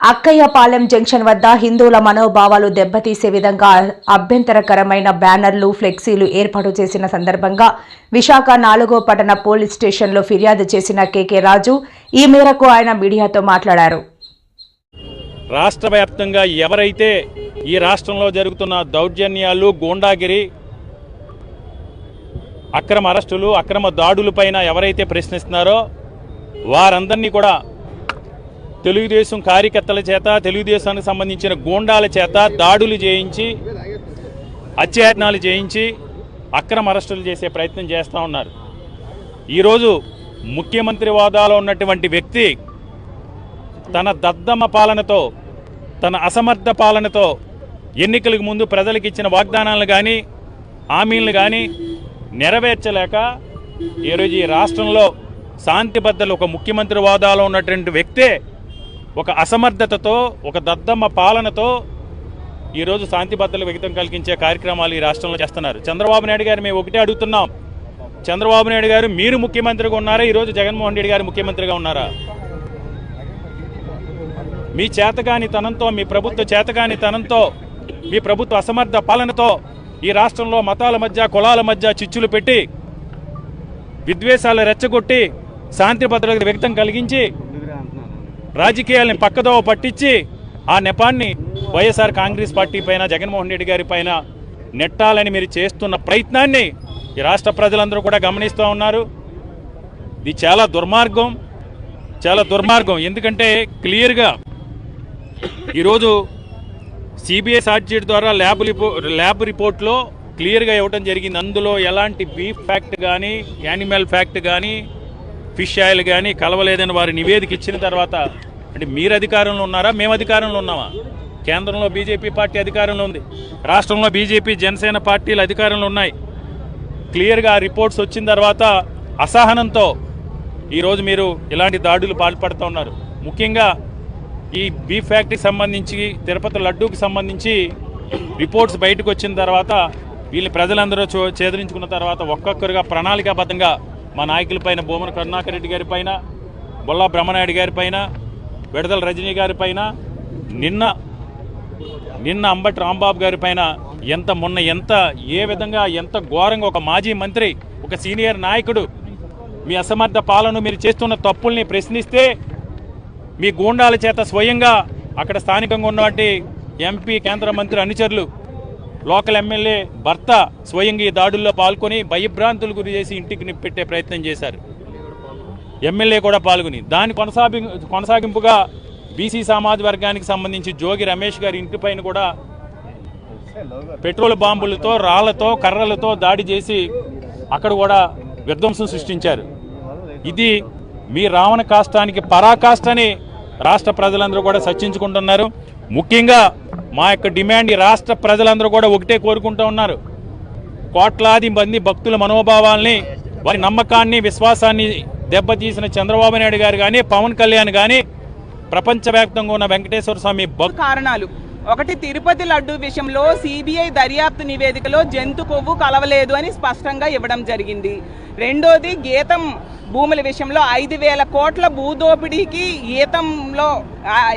Akkayyapalem junction వద్ద హిందువుల మనోభావాలు దెబ్బతీసే విధంగా అభ్యంతరకరమైన బ్యానర్లు ఫ్లెక్సీలు ఏర్పాటు చేసిన సందర్భంగా విశాఖ నాలుగో పట్టణ పోలీస్ స్టేషన్లో ఫిర్యాదు చేసిన కెకే రాజు ఈ మేరకు ఆయన మీడియాతో మాట్లాడారు. రాష్ట్ర వ్యాప్తంగా ఎవరైతే ఈ రాష్ట్రంలో జరుగుతున్న దౌర్జన్యాలు గూండాగిరి అక్రమ అరెస్టులు అక్రమ దాడులపైన ఎవరైతే ప్రశ్నిస్తున్నారో వారందరినీ కూడా తెలుగుదేశం కార్యకర్తల చేత తెలుగుదేశానికి సంబంధించిన గూండాల చేత దాడులు చేయించి అత్యాయత్నాలు చేయించి అక్రమ అరెస్టులు చేసే ప్రయత్నం చేస్తూ ఉన్నారు. ఈరోజు ముఖ్యమంత్రి హోదాలో ఉన్నటువంటి వ్యక్తి తన దద్దమ్మ పాలనతో తన అసమర్థ పాలనతో ఎన్నికలకు ముందు ప్రజలకు ఇచ్చిన వాగ్దానాలను కానీ హామీలను కానీ నెరవేర్చలేక ఈరోజు ఈ రాష్ట్రంలో శాంతి భద్రతలు ఒక ముఖ్యమంత్రి హోదాలో ఉన్నటువంటి వ్యక్తే ఒక అసమర్థతతో ఒక దద్దమ్మ పాలనతో ఈరోజు శాంతి భద్రతలు విఘాతం కలిగించే కార్యక్రమాలు ఈ రాష్ట్రంలో చేస్తున్నారు. చంద్రబాబు నాయుడు గారు మేము ఒకటే అడుగుతున్నాం. చంద్రబాబు నాయుడు గారు మీరు ముఖ్యమంత్రిగా ఉన్నారా? ఈరోజు జగన్మోహన్ రెడ్డి గారు ముఖ్యమంత్రిగా ఉన్నారా? మీ చేతగాని తనంతో మీ ప్రభుత్వ చేతగాని తనంతో మీ ప్రభుత్వ అసమర్థ పాలనతో ఈ రాష్ట్రంలో మతాల మధ్య కులాల మధ్య చిచ్చులు పెట్టి విద్వేషాలు రెచ్చగొట్టి శాంతి భద్రతకు వ్యక్తం కలిగించి రాజకీయాల్ని పక్కదోవ పట్టించి ఆ నెపాన్ని వైఎస్ఆర్ కాంగ్రెస్ పార్టీ పైన జగన్మోహన్ రెడ్డి గారి పైన నెట్టాలని మీరు చేస్తున్న ప్రయత్నాన్ని ఈ రాష్ట్ర ప్రజలందరూ కూడా గమనిస్తూ ఉన్నారు. ఇది చాలా దుర్మార్గం చాలా దుర్మార్గం. ఎందుకంటే క్లియర్గా ఈరోజు సిబిఐ సార్జ్షీట్ ద్వారా ల్యాబ్ రిపో ల్యాబ్ రిపోర్ట్లో క్లియర్గా ఇవ్వడం జరిగింది. అందులో ఎలాంటి బీఫ్ ఫ్యాక్ట్ కానీ యానిమల్ ఫ్యాక్ట్ కానీ ఫిష్ ఆయిల్ కానీ కలవలేదని వారి నివేదిక ఇచ్చిన తర్వాత అంటే మీరు అధికారంలో ఉన్నారా? మేము అధికారంలో ఉన్నామా? కేంద్రంలో బీజేపీ పార్టీ అధికారంలో ఉంది. రాష్ట్రంలో బీజేపీ జనసేన పార్టీలు అధికారంలో ఉన్నాయి. క్లియర్గా రిపోర్ట్స్ వచ్చిన తర్వాత అసహనంతో ఈరోజు మీరు ఇలాంటి దాడులు పాల్పడుతూ ఉన్నారు. ముఖ్యంగా ఈ బీఫ్ ఫ్యాక్టరీకి సంబంధించి తిరుపతి లడ్డూకి సంబంధించి రిపోర్ట్స్ బయటకు వచ్చిన తర్వాత వీళ్ళు ప్రజలందరూ చో చేదరించుకున్న తర్వాత ఒక్కొక్కరుగా ప్రణాళికాబద్ధంగా మా నాయకులపైన భూమన కరుణాకర్ రెడ్డి గారి పైన బొల్లా బ్రహ్మనాయుడు గారి పైన విడదల రజనీ గారి పైన నిన్న నిన్న అంబటి రాంబాబు గారి పైన ఎంత మొన్న ఎంత ఏ విధంగా ఎంత ఘోరంగా ఒక మాజీ మంత్రి ఒక సీనియర్ నాయకుడు మీ అసమర్థ పాలన మీరు చేస్తున్న తప్పుల్ని ప్రశ్నిస్తే మీ గూండాల చేత స్వయంగా అక్కడ స్థానికంగా ఉన్నటువంటి ఎంపీ కేంద్ర మంత్రి అనుచరులు లోకల్ ఎమ్మెల్యే భర్త స్వయంగా ఈ దాడుల్లో పాల్గొని భయభ్రాంతులు గురి చేసి ఇంటికి నిప్పెట్టే ప్రయత్నం చేశారు. ఎమ్మెల్యే కూడా పాల్గొని దాని కొనసాగి కొనసాగింపుగా బీసీ సమాజ వర్గానికి సంబంధించి జోగి రమేష్ గారి ఇంటిపైన కూడా పెట్రోల్ బాంబులతో రాళ్ళతో కర్రలతో దాడి చేసి అక్కడ కూడా విధ్వంసం సృష్టించారు. ఇది మీ రావణ కాష్టానికి పరాకాష్ఠని రాష్ట్ర ప్రజలందరూ కూడా చర్చించుకుంటున్నారు ముఖ్యంగా మా యొక్క డిమాండ్ ఈ రాష్ట్ర ప్రజలందరూ కూడా ఒకటే కోరుకుంటూ ఉన్నారు. కోట్లాది మంది భక్తుల మనోభావాల్ని వారి నమ్మకాన్ని విశ్వాసాన్ని దెబ్బతీసిన చంద్రబాబు నాయుడు గారు కానీ పవన్ కళ్యాణ్ కానీ ప్రపంచవ్యాప్తంగా ఉన్న వెంకటేశ్వర స్వామి కారణాలు. ఒకటి తిరుపతి లడ్డు విషయంలో సిబిఐ దర్యాప్తు నివేదికలో జంతు కొవ్వు కలవలేదు అని స్పష్టంగా ఇవ్వడం జరిగింది. రెండోది గీతం భూముల విషయంలో ఐదు వేల కోట్ల భూదోపిడీకి గీతంలో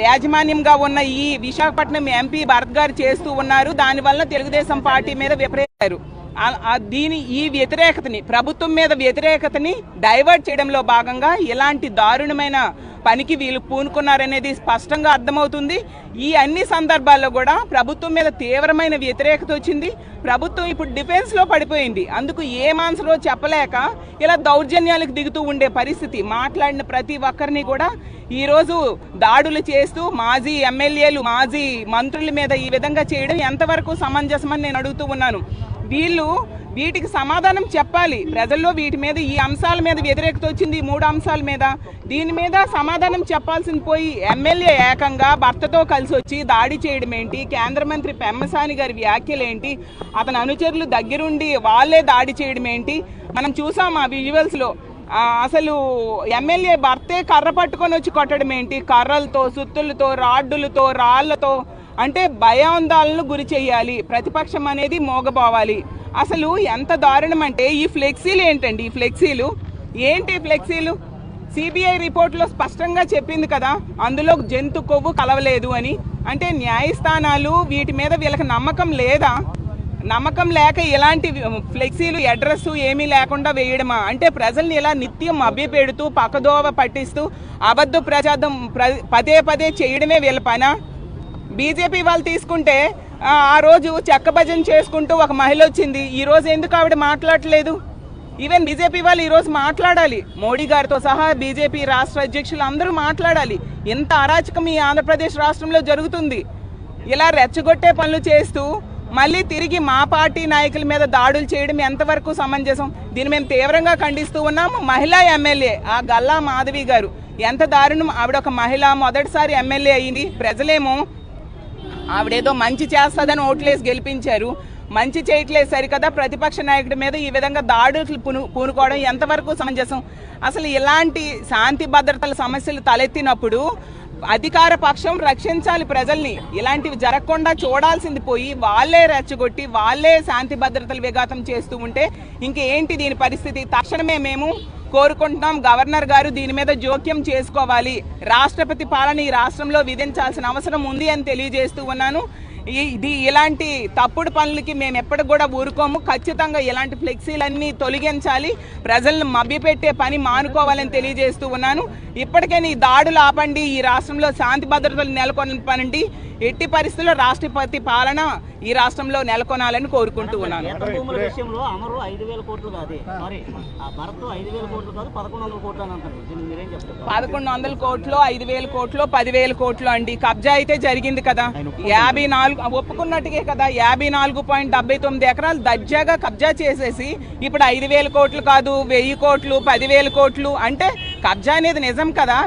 యాజమాన్యంగా ఉన్న ఈ విశాఖపట్నం ఎంపీ భరత్ గారు చేస్తూ ఉన్నారు. దానివల్ల తెలుగుదేశం పార్టీ మీద విపరీతారు దీని ఈ వ్యతిరేకతని ప్రభుత్వం మీద వ్యతిరేకతని డైవర్ట్ చేయడంలో భాగంగా ఇలాంటి దారుణమైన పనికి వీళ్ళు పూనుకున్నారనేది స్పష్టంగా అర్థమవుతుంది. ఈ అన్ని సందర్భాల్లో కూడా ప్రభుత్వం మీద తీవ్రమైన వ్యతిరేకత వచ్చింది. ప్రభుత్వం ఇప్పుడు డిఫెన్స్లో పడిపోయింది. అందుకు ఏ మాన్సలో చెప్పలేక ఇలా దౌర్జన్యాలకు దిగుతూ ఉండే పరిస్థితి మాట్లాడిన ప్రతి ఒక్కరిని కూడా ఈరోజు దాడులు చేస్తూ మాజీ ఎమ్మెల్యేలు మాజీ మంత్రుల మీద ఈ విధంగా చేయడం ఎంతవరకు సమంజసమని నేను అడుగుతూ ఉన్నాను. వీళ్ళు వీటికి సమాధానం చెప్పాలి. ప్రజల్లో వీటి మీద ఈ అంశాల మీద వ్యతిరేకత వచ్చింది. ఈ మూడు అంశాల మీద. దీని మీద సమాధానం చెప్పాల్సింది పోయి ఎమ్మెల్యే ఏకంగా భర్తతో కలిసి వచ్చి దాడి చేయడం ఏంటి? కేంద్ర మంత్రి పెమ్మసాని గారి వ్యాఖ్యలు ఏంటి? అతని అనుచరులు దగ్గరుండి వాళ్ళే దాడి చేయడం ఏంటి? మనం చూసాం ఆ విజువల్స్లో అసలు ఎమ్మెల్యే భర్తే కర్ర పట్టుకొని వచ్చి కొట్టడం ఏంటి? కర్రలతో సుత్తులతో రాడ్డులతో రాళ్ళతో అంటే భయాందాలను గురి చేయాలి. ప్రతిపక్షం అనేది మోగబోవాలి. అసలు ఎంత దారుణం అంటే ఈ ఫ్లెక్సీలు ఏంటండి? ఈ ఫ్లెక్సీలు? ఏంటి ఫ్లెక్సీలు? సిబిఐ రిపోర్ట్లో స్పష్టంగా చెప్పింది కదా అందులో జంతు కొవ్వు కలవలేదు అని. అంటే న్యాయస్థానాలు వీటి మీద వీళ్ళకి నమ్మకం లేదా? నమ్మకం లేక ఇలాంటి ఫ్లెక్సీలు అడ్రస్ ఏమీ లేకుండా వేయడమా? అంటే ప్రజల్ని ఇలా నిత్యం అభ్యపెడుతూ పక్కదోవ పట్టిస్తూ అబద్ధ ప్రజాదం ప్ర- పదే పదే చేయడమే వీళ్ళ పనా? బీజేపీ వాళ్ళు తీసుకుంటే ఆ, రోజు చెక్క భజన చేసుకుంటూ ఒక మహిళ వచ్చింది. ఈరోజు ఎందుకు ఆవిడ మాట్లాడట్లేదు ఈవెన్ బీజేపీ వాళ్ళు ఈరోజు మాట్లాడాలి. మోడీ గారితో సహా బీజేపీ రాష్ట్ర అధ్యక్షులు అందరూ మాట్లాడాలి. ఎంత అరాచకం ఈ ఆంధ్రప్రదేశ్ రాష్ట్రంలో జరుగుతుంది. ఇలా రెచ్చగొట్టే పనులు చేస్తూ మళ్ళీ తిరిగి మా పార్టీ నాయకుల మీద దాడులు చేయడం ఎంతవరకు సమంజసం? దీన్ని మేము తీవ్రంగా ఖండిస్తూ ఉన్నాం. మహిళా ఎమ్మెల్యే ఆ గల్లా మాధవి గారు. ఎంత దారుణం. ఆవిడ ఒక మహిళ మొదటిసారి ఎమ్మెల్యే అయింది. ప్రజలేమో ఆవిడేదో మంచి చేస్తుందని ఓట్లేసి గెలిపించారు. మంచి చేయట్లేదు సరికదా ప్రతిపక్ష నాయకుడి మీద ఈ విధంగా దాడులు పూను పూనుకోవడం ఎంతవరకు సమంజసం? అసలు ఇలాంటి శాంతి భద్రతల సమస్యలు తలెత్తినప్పుడు అధికార పక్షం రక్షించాలి ప్రజల్ని. ఇలాంటివి జరగకుండా చూడాల్సింది పోయి వాళ్ళే రెచ్చగొట్టి వాళ్ళే శాంతి భద్రతలు విఘాతం చేస్తూ ఉంటే ఇంకేంటి దీని పరిస్థితి? తక్షణమే మేము కోరుకుంటున్నాం. గవర్నర్ గారు దీని మీద జోక్యం చేసుకోవాలి. రాష్ట్రపతి పాలన ఈ రాష్ట్రంలో విధించాల్సిన అవసరం ఉంది అని తెలియజేస్తూ ఉన్నాను. ఇది ఇలాంటి తప్పుడు పనులకి మేము ఎప్పటికి కూడా ఊరుకోము. ఖచ్చితంగా ఇలాంటి ఫ్లెక్సీలన్నీ తొలగించాలి. ప్రజలను మభ్యపెట్టే పని మానుకోవాలని తెలియజేస్తూ ఉన్నాను. ఇప్పటికైనా ఈ దాడులు ఆపండి. ఈ రాష్ట్రంలో శాంతి భద్రతలు నెలకొల్పనండి ఎట్టి పరిస్థితుల్లో రాష్ట్రపతి పాలన ఈ రాష్ట్రంలో నెలకొనాలని కోరుకుంటూ ఉన్నాను. పదకొండు వందల కోట్లు ఐదు వేల కోట్లు పదివేల కోట్లు అండి. కబ్జా అయితే జరిగింది కదా. యాభై నాలుగు ఒప్పుకున్నట్టుగే కదా. యాభై నాలుగు పాయింట్ డెబ్బై తొమ్మిది ఎకరాలు దర్జాగా కబ్జా చేసేసి ఇప్పుడు ఐదు వేల కోట్లు కాదు వెయ్యి కోట్లు పదివేల కోట్లు అంటే కబ్జా అనేది నిజం కదా.